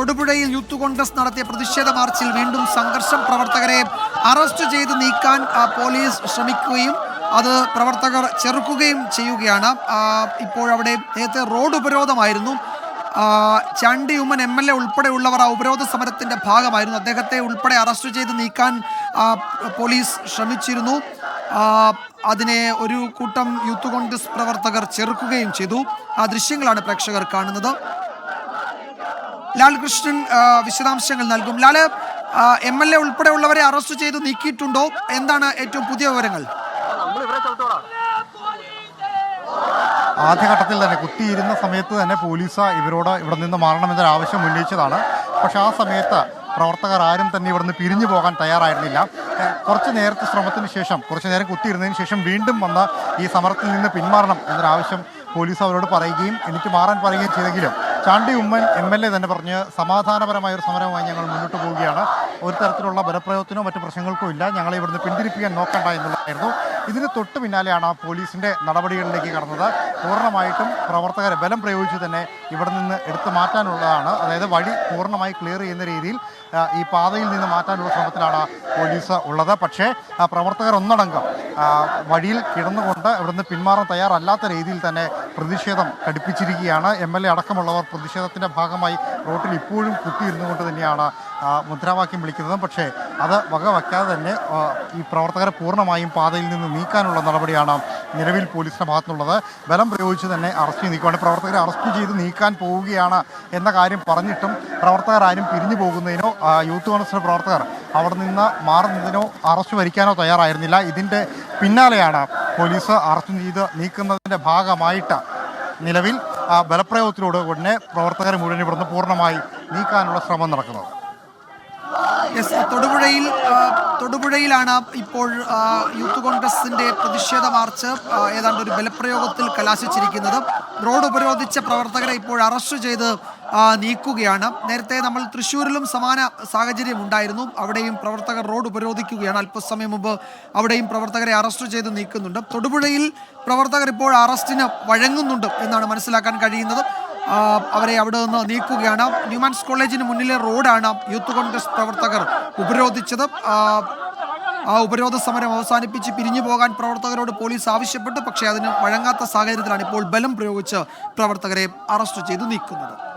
തൊടുപുഴയിൽ യൂത്ത് കോൺഗ്രസ് നടത്തിയ പ്രതിഷേധ മാർച്ചിൽ വീണ്ടും സംഘർഷം. പ്രവർത്തകരെ അറസ്റ്റ് ചെയ്ത് നീക്കാൻ പോലീസ് ശ്രമിക്കുകയും അത് പ്രവർത്തകർ ചെറുക്കുകയും ചെയ്യുകയാണ്. ഇപ്പോഴവിടെ നേരത്തെ road ഉപരോധമായിരുന്നു. Chandy Oommen M L A ഉൾപ്പെടെയുള്ളവർ ആ ഉപരോധ സമരത്തിന്റെ ഭാഗമായിരുന്നു. അദ്ദേഹത്തെ ഉൾപ്പെടെ അറസ്റ്റ് ചെയ്ത് നീക്കാൻ പോലീസ് ശ്രമിച്ചിരുന്നു. അതിനെ ഒരു കൂട്ടം യൂത്ത് കോൺഗ്രസ് പ്രവർത്തകർ ചെറുക്കുകയും ചെയ്തു. ആ ദൃശ്യങ്ങളാണ് പ്രേക്ഷകർ കാണുന്നത്. ലാൽ കൃഷ്ണൻ ആ, വിശദാംശങ്ങൾ നൽകും. ലാൽ എം എൽ എ ഉൾപ്പെടെയുള്ളവരെ അറസ്റ്റ് ചെയ്ത് നീക്കിയിട്ടുണ്ടോ? എന്താണ് ഏറ്റവും പുതിയ വിവരങ്ങൾ? ആദ്യഘട്ടത്തിൽ തന്നെ കുത്തിയിരുന്ന സമയത്ത് തന്നെ പോലീസ് ഇവരോട് ഇവിടെ നിന്ന് മാറണമെന്നൊരു ആവശ്യം ഉന്നയിച്ചതാണ്. പക്ഷേ ആ സമയത്ത് പ്രവർത്തകർ ആരും തന്നെ ഇവിടുന്ന് പിരിഞ്ഞു പോകാൻ തയ്യാറായിരുന്നില്ല. കുറച്ച് നേരത്തെ ശ്രമത്തിന് ശേഷം കുറച്ച് നേരം കുത്തിയിരുന്നതിന് ശേഷം വീണ്ടും വന്ന് ഈ സമരത്തിൽ നിന്ന് പിന്മാറണം എന്നൊരാവശ്യം പോലീസ് അവരോട് പറയുകയും എനിക്ക് മാറാൻ പറയുകയും ചെയ്തെങ്കിലും Chandy Oommen M L A തന്നെ പറഞ്ഞ് സമാധാനപരമായ ഒരു സമരവുമായി ഞങ്ങൾ മുന്നോട്ട് പോവുകയാണ്. ഒരു തരത്തിലുള്ള ബലപ്രയോഗത്തിനോ മറ്റു പ്രശ്നങ്ങൾക്കോ ഇല്ല. ഞങ്ങളെ ഇവിടുന്ന് പിന്തിരിപ്പിക്കാൻ നോക്കണ്ട എന്നുള്ളതായിരുന്നു. ഇതിന് തൊട്ട് പിന്നാലെയാണ് പോലീസിന്റെ നടപടികളിലേക്ക് കടന്നത്. പൂർണമായിട്ടും പ്രവർത്തകരെ ബലം പ്രയോഗിച്ച് തന്നെ ഇവിടെ നിന്ന് എടുത്തു മാറ്റാനുള്ളതാണ്. അതായത് വഴി പൂർണമായി ക്ലിയർ ചെയ്യുന്ന രീതിയിൽ ഈ പാതയിൽ നിന്ന് മാറ്റാനുള്ള ശ്രമത്തിലാണ് പോലീസ് ഉള്ളത്. പക്ഷേ പ്രവർത്തകർ ഒന്നടങ്കം വഴിയിൽ കിടന്നുകൊണ്ട് ഇവിടുന്ന് പിന്മാറാൻ തയ്യാറല്ലാത്ത രീതിയിൽ തന്നെ പ്രതിഷേധം ഘടിപ്പിച്ചിരിക്കുകയാണ്. എം എൽ എ അടക്കമുള്ളവർ പ്രതിഷേധത്തിന്റെ ഭാഗമായി റോട്ടിൽ ഇപ്പോഴും കുത്തിയിരുന്നു കൊണ്ട് തന്നെയാണ് മുദ്രാവാക്യം വിളിക്കുന്നത്. പക്ഷേ അത് വകവയ്ക്കാതെ തന്നെ ഈ പ്രവർത്തകരെ പൂർണമായും പാതയിൽ നിന്ന് നീക്കാനുള്ള നടപടിയാണ് നിലവിൽ പോലീസിന്റെ ഭാഗത്തുനിന്നുള്ളത്. ബലം പ്രയോഗിച്ച് തന്നെ അറസ്റ്റ് ചെയ്ത് നീക്കുവാണ് പ്രവർത്തകരെ അറസ്റ്റ് ചെയ്ത് നീക്കാൻ പോവുകയാണ് എന്ന കാര്യം പറഞ്ഞിട്ടും പ്രവർത്തകർ ആരും പിരിഞ്ഞു പോകുന്നതിനോ യൂത്ത് കോൺഗ്രസിന്റെ പ്രവർത്തകർ അവിടെ നിന്ന് മാറുന്നതിനോ അറസ്റ്റ് വരിക്കാനോ തയ്യാറായിരുന്നില്ല. ഇതിന്റെ പിന്നാലെയാണ് പോലീസ് അറസ്റ്റ് ചെയ്ത് നീക്കുന്നതിന്റെ ഭാഗമായിട്ട് നിലവിൽ ബലപ്രയോഗത്തിലൂടെ ഉടനെ പ്രവർത്തകരെ മുഴുവൻ ഇവിടുന്ന് പൂർണമായി നീക്കാനുള്ള ശ്രമം നടക്കുന്നത്. യെസ് തൊടുപുഴയിൽ തൊടുപുഴയിലാണ് ഇപ്പോൾ യൂത്ത് കോൺഗ്രസിന്റെ പ്രതിഷേധ മാർച്ച് ഏതാണ്ട് ഒരു ബലപ്രയോഗത്തിൽ കലാശിച്ചിരിക്കുന്നത്. റോഡ് ഉപരോധിച്ച പ്രവർത്തകരെ ഇപ്പോൾ അറസ്റ്റ് ചെയ്ത് നീക്കുകയാണ്. നേരത്തെ നമ്മൾ തൃശ്ശൂരിലും സമാന സാഹചര്യം ഉണ്ടായിരുന്നു. അവിടെയും പ്രവർത്തകർ റോഡ് ഉപരോധിക്കുകയാണ്. അല്പസമയം മുമ്പ് അവിടെയും പ്രവർത്തകരെ അറസ്റ്റ് ചെയ്ത് നീക്കുന്നുണ്ട്. തൊടുപുഴയിൽ പ്രവർത്തകർ ഇപ്പോൾ അറസ്റ്റിന് വഴങ്ങുന്നുണ്ട് എന്നാണ് മനസ്സിലാക്കാൻ കഴിയുന്നത്. അവരെ അവിടെ നിന്ന് നീക്കുകയാണ്. ന്യൂമാൻസ് കോളേജിന് മുന്നിലെ റോഡാണ് യൂത്ത് കോൺഗ്രസ് പ്രവർത്തകർ ഉപരോധിച്ചത്. ആ, ഉപരോധ സമരം അവസാനിപ്പിച്ച് പിരിഞ്ഞു പോകാൻ പ്രവർത്തകരോട് പോലീസ് ആവശ്യപ്പെട്ടു. പക്ഷേ അതിന് വഴങ്ങാത്ത സാഹചര്യത്തിലാണ് ഇപ്പോൾ ബലം പ്രയോഗിച്ച് പ്രവർത്തകരെ അറസ്റ്റ് ചെയ്ത് നീക്കുന്നത്.